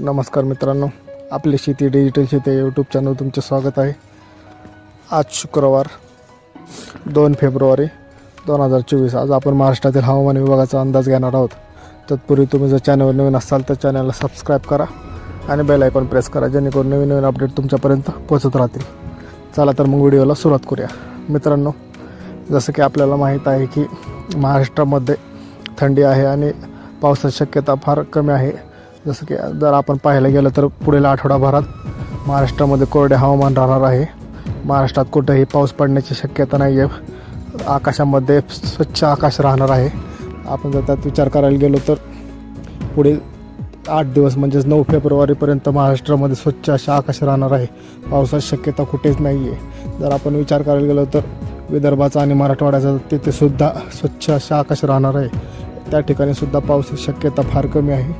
नमस्कार मित्रांनो आपली शेती डिजिटल शेती यूट्यूब चॅनल तुमचे स्वागत आहे. आज शुक्रवार दोन फेब्रुवारी दोन हजार चोवीस. आज आपण महाराष्ट्रातील हवामान विभागाचा अंदाज घेणार आहोत. तत्पूर्वी तुम्ही जर चॅनलवर नवीन असाल तर चॅनलला सबस्क्राईब करा आणि बेल आयकॉन प्रेस करा जेणेकरून नवीन नवीन अपडेट तुमच्यापर्यंत पोचत राहतील. चला तर मग व्हिडिओला सुरुवात करूया. मित्रांनो जसं की आपल्याला माहीत आहे की महाराष्ट्रामध्ये थंडी आहे आणि पावसाची शक्यता फार कमी आहे. जसं की जर आपण पाहायला गेलं तर पुढील आठवडाभरात महाराष्ट्रामध्ये कोरडे हवामान राहणार आहे. महाराष्ट्रात कुठेही पाऊस पडण्याची शक्यता नाही आहे आकाशामध्ये स्वच्छ आकाश राहणार आहे. आपण जर त्यात विचार करायला गेलो तर पुढील आठ दिवस म्हणजेच नऊ फेब्रुवारीपर्यंत महाराष्ट्रामध्ये स्वच्छ असे आकाश राहणार आहे. पावसाची शक्यता कुठेच नाही आहे जर आपण विचार करायला गेलो तर विदर्भाचा आणि मराठवाड्याचा तिथेसुद्धा स्वच्छ असे आकाश राहणार आहे. त्या ठिकाणी सुद्धा पावसाची शक्यता फार कमी आहे.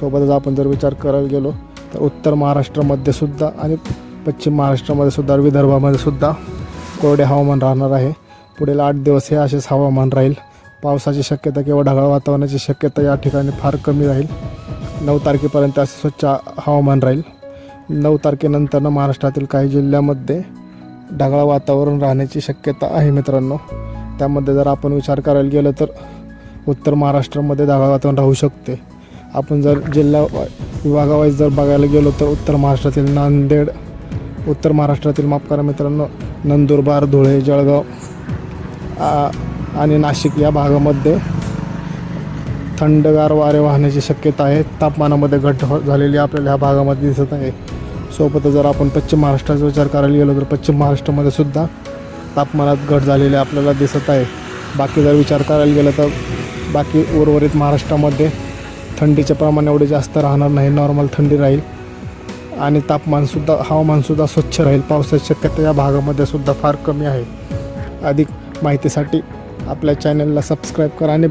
सोबतच आपण जर विचार करायला गेलो तर उत्तर महाराष्ट्रामध्ये सुद्धा आणि पश्चिम महाराष्ट्रामध्ये सुद्धा विदर्भामध्ये सुद्धा कोरडे हवामान राहणार आहे. पुढील आठ दिवस हे असेच हवामान राहील. पावसाची शक्यता किंवा ढगाळ वातावरणाची शक्यता या ठिकाणी फार कमी राहील. नऊ तारखेपर्यंत असे स्वच्छ हवामान राहील. नऊ तारखेनंतरनं महाराष्ट्रातील काही जिल्ह्यामध्ये ढगाळ वातावरण राहण्याची शक्यता आहे मित्रांनो. त्यामध्ये जर आपण विचार करायला गेलो तर उत्तर महाराष्ट्रामध्ये ढगाळ वातावरण राहू शकते. आपण जर जिल्हा विभागावाईज जर बघायला गेलो तर उत्तर महाराष्ट्रातील नांदेड उत्तर महाराष्ट्रातील माफ करा मित्रांनो नंदुरबार धुळे जळगाव आणि नाशिक या भागामध्ये थंडगार वारे वाहण्याची शक्यता आहे. तापमानामध्ये घट हो- झालेली आपल्याला ह्या भागामध्ये दिसत आहे. सोबतच जर आपण पश्चिम महाराष्ट्राचा विचार करायला गेलो तर पश्चिम महाराष्ट्रामध्ये सुद्धा तापमानात घट झालेली आपल्याला दिसत आहे. बाकी जर विचार करायला गेलं तर बाकी उर्वरित महाराष्ट्रामध्ये थंडीचे प्रमाण एवढे जास्त राहणार नाही. नॉर्मल थंडी राहील. आणि तापमानसुद्धा हवामानसुद्धा स्वच्छ राहील. पावसाची शक्यता या भागामध्ये सुद्धा फार कमी आहे. अधिक माहितीसाठी आपल्या चॅनलला सबस्क्राईब करा आणि